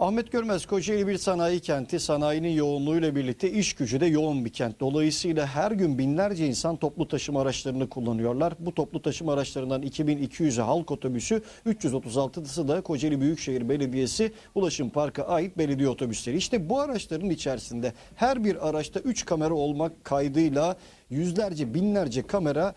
Ahmet Görmez Kocaeli bir sanayi kenti. Sanayinin yoğunluğuyla birlikte iş gücü de yoğun bir kent. Dolayısıyla her gün binlerce insan toplu taşıma araçlarını kullanıyorlar. Bu toplu taşıma araçlarından 2200'ü halk otobüsü, 336'sı da Kocaeli Büyükşehir Belediyesi Ulaşım Park'a ait belediye otobüsleri. İşte bu araçların içerisinde her bir araçta 3 kamera olmak kaydıyla yüzlerce binlerce kamera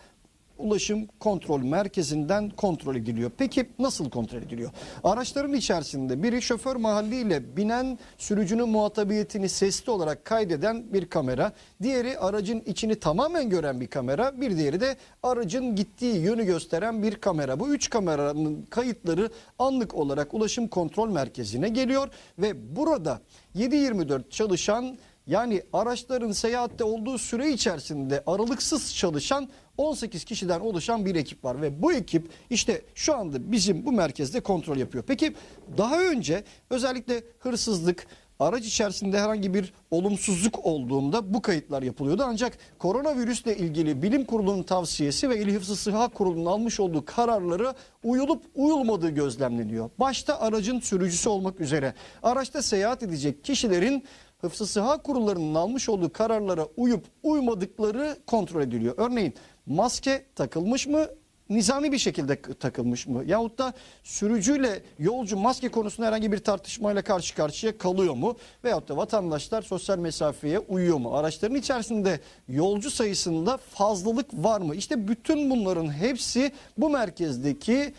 ulaşım kontrol merkezinden kontrol ediliyor. Peki nasıl kontrol ediliyor? Araçların içerisinde biri şoför mahalliyle binen sürücünün muhatabiyetini sesli olarak kaydeden bir kamera. Diğeri aracın içini tamamen gören bir kamera. Bir diğeri de aracın gittiği yönü gösteren bir kamera. Bu üç kameranın kayıtları anlık olarak ulaşım kontrol merkezine geliyor ve burada 7-24 çalışan yani araçların seyahatte olduğu süre içerisinde aralıksız çalışan 18 kişiden oluşan bir ekip var ve bu ekip işte şu anda bizim bu merkezde kontrol yapıyor. Peki daha önce özellikle hırsızlık, araç içerisinde herhangi bir olumsuzluk olduğunda bu kayıtlar yapılıyordu. Ancak koronavirüsle ilgili bilim kurulunun tavsiyesi ve İl Hıfzı Sıha Kurulu'nun almış olduğu kararları uyulup uyulmadığı gözlemleniyor. Başta aracın sürücüsü olmak üzere araçta seyahat edecek kişilerin Hıfzı Sıha Kurullarının almış olduğu kararlara uyup uymadıkları kontrol ediliyor. Örneğin maske takılmış mı? Nizami bir şekilde takılmış mı? Yahut da sürücüyle yolcu maske konusunda herhangi bir tartışmayla karşı karşıya kalıyor mu? Veyahut da vatandaşlar sosyal mesafeye uyuyor mu? Araçların içerisinde yolcu sayısında fazlalık var mı? İşte bütün bunların hepsi bu merkezdeki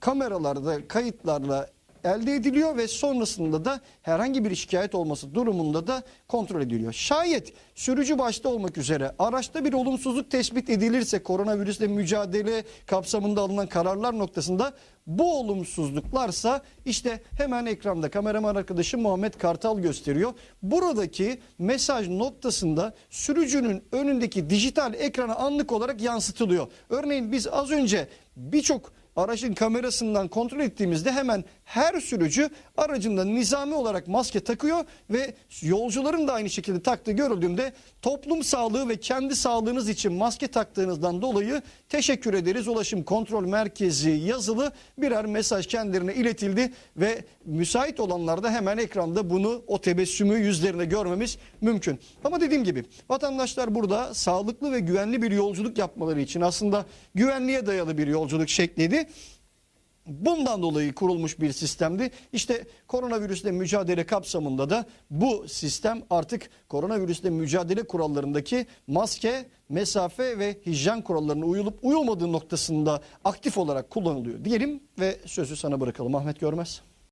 kameralarda kayıtlarla elde ediliyor ve sonrasında da herhangi bir şikayet olması durumunda da kontrol ediliyor. Şayet sürücü başta olmak üzere araçta bir olumsuzluk tespit edilirse koronavirüsle mücadele kapsamında alınan kararlar noktasında bu olumsuzluklarsa işte hemen ekranda kameraman arkadaşım Muhammed Kartal gösteriyor. Buradaki mesaj noktasında sürücünün önündeki dijital ekrana anlık olarak yansıtılıyor. Örneğin biz az önce birçok aracın kamerasından kontrol ettiğimizde hemen her sürücü aracında nizami olarak maske takıyor ve yolcuların da aynı şekilde taktığı görüldüğünde toplum sağlığı ve kendi sağlığınız için maske taktığınızdan dolayı teşekkür ederiz. Ulaşım Kontrol Merkezi yazılı birer mesaj kendilerine iletildi ve müsait olanlar da hemen ekranda bunu o tebessümü yüzlerine görmemiz mümkün. Ama dediğim gibi vatandaşlar burada sağlıklı ve güvenli bir yolculuk yapmaları için aslında güvenliğe dayalı bir yolculuk şekliydi. Bundan dolayı kurulmuş bir sistemdi. İşte koronavirüsle mücadele kapsamında da bu sistem artık koronavirüsle mücadele kurallarındaki maske, mesafe ve hijyen kurallarına uyulup uyulmadığı noktasında aktif olarak kullanılıyor diyelim ve sözü sana bırakalım Ahmet Görmez.